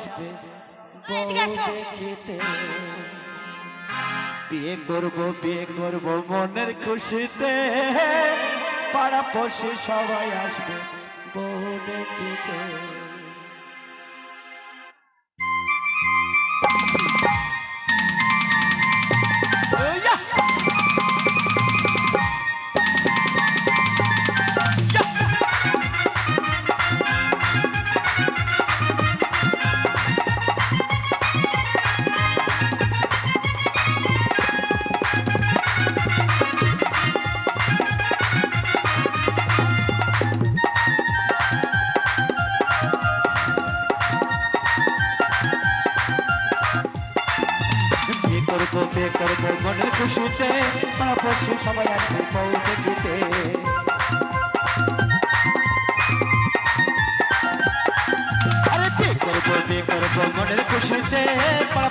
আসবে। দেখিতে বিয়ে করব বিয়ে করব মনের খুশিতে। পাড়া পশে সবাই আসবে বউ দেখিতে। বিয়ে করব মনের খুশিতে পাড়া পড়শি সবাই আসবে বউ দেখিতে। মনের খুশিতে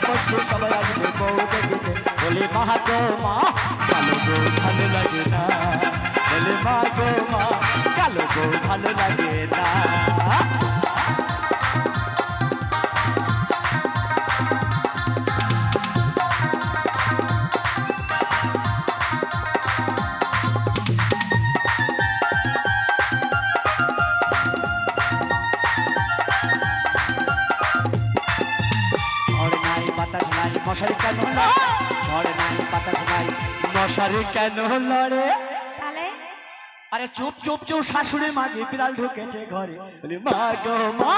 পড়শি সবাই আসবে বউ দেখিতে। বলি, মা গো মা, কালো গো ভালো লাগে না। বলি, মা গো মা, কালো গো ভালো লাগে না। নাই মশারি কেন ঝড় নাই বাতাস নাই মশারি কেন লড়ে? তাহলে আরে চুপ চুপ চুপ শাশুড়ি বিড়াল ঢুকেছে ঘরে। বলি মা গো মা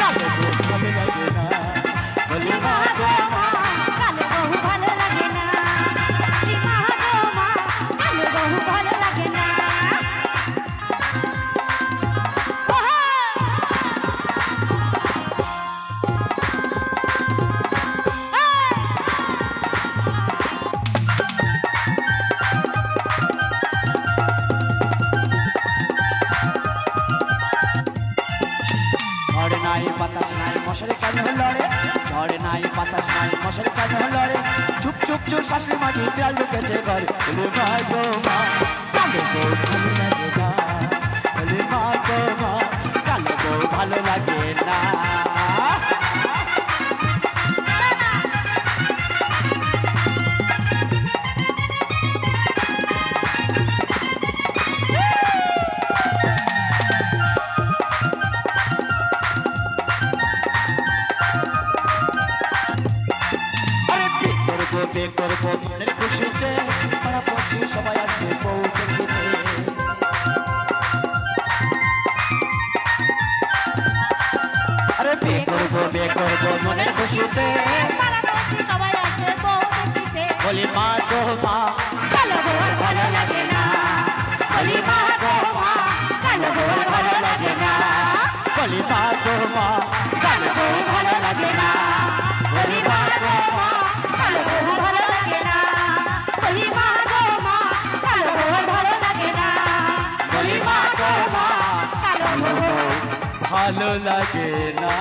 কালো গো লাগে না। বাতাস নাই, মশারি কেন রে? ঝড় নাই, বাতাস নাই, মশারি কেন রে? চুপ চুপ চুপ শাশুড়ি মাগে বিড়াল ঢুকেছে ঘরে। ভালো লাগে না। করব করব মনের খুশিতে। পাড়া পড়শি সবাই আসবে বউ দেখিতে আরে বিয়ে করব বিয়ে করব মনের খুশিতে। সবাই আসবে বউ দেখিতে। বলি মা গো মা। কালো বউ ভালো লাগে না। বলি মা গো মা। কালো বউ ভালো লাগে না। বলি মা গো মা। ভালো লাগে না।